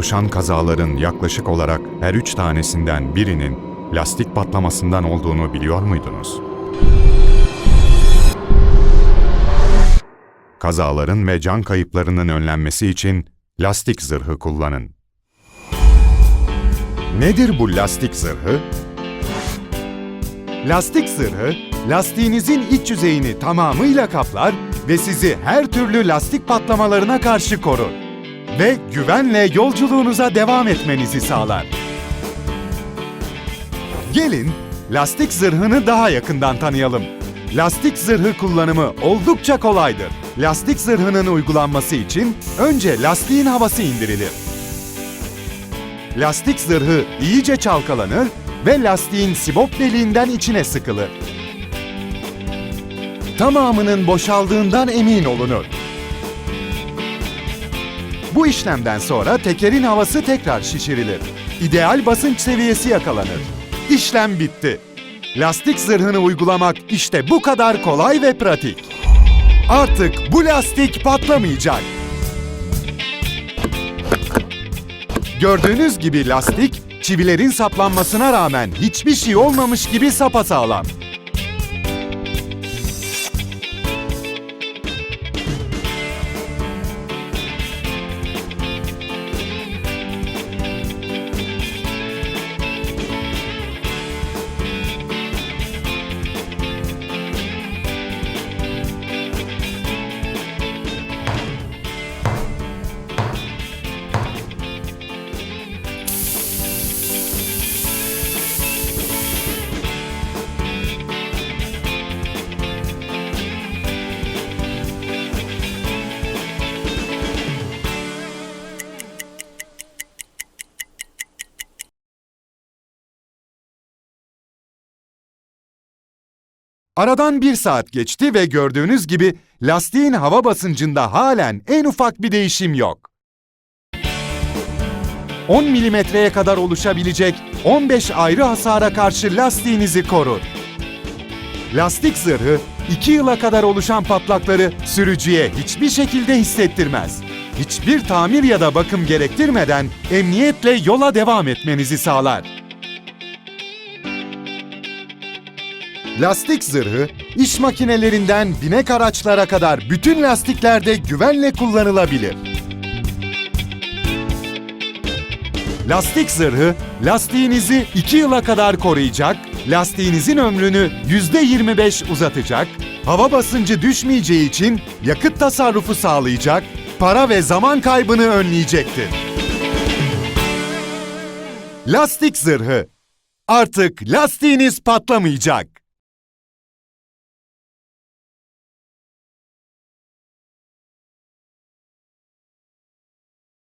oluşan kazaların yaklaşık olarak her üç tanesinden birinin lastik patlamasından olduğunu biliyor muydunuz? Kazaların ve can kayıplarının önlenmesi için lastik zırhı kullanın. Nedir bu lastik zırhı? Lastik zırhı, lastiğinizin iç yüzeyini tamamıyla kaplar ve sizi her türlü lastik patlamalarına karşı korur. Ve güvenle yolculuğunuza devam etmenizi sağlar. Gelin, lastik zırhını daha yakından tanıyalım. Lastik zırhı kullanımı oldukça kolaydır. Lastik zırhının uygulanması için önce lastiğin havası indirilir. Lastik zırhı iyice çalkalanır ve lastiğin sibop deliğinden içine sıkılır. Tamamının boşaldığından emin olunur. Bu işlemden sonra tekerin havası tekrar şişirilir. İdeal basınç seviyesi yakalanır. İşlem bitti. Lastik zırhını uygulamak işte bu kadar kolay ve pratik. Artık bu lastik patlamayacak. Gördüğünüz gibi lastik, çivilerin saplanmasına rağmen hiçbir şey olmamış gibi sapasağlam. Aradan bir saat geçti ve gördüğünüz gibi lastiğin hava basıncında halen en ufak bir değişim yok. 10 milimetreye kadar oluşabilecek 15 ayrı hasara karşı lastiğinizi korur. Lastik zırhı 2 yıla kadar oluşan patlakları sürücüye hiçbir şekilde hissettirmez. Hiçbir tamir ya da bakım gerektirmeden emniyetle yola devam etmenizi sağlar. Lastik zırhı, iş makinelerinden binek araçlara kadar bütün lastiklerde güvenle kullanılabilir. Lastik zırhı, lastiğinizi 2 yıla kadar koruyacak, lastiğinizin ömrünü %25 uzatacak, hava basıncı düşmeyeceği için yakıt tasarrufu sağlayacak, para ve zaman kaybını önleyecektir. Lastik zırhı. Artık lastiğiniz patlamayacak.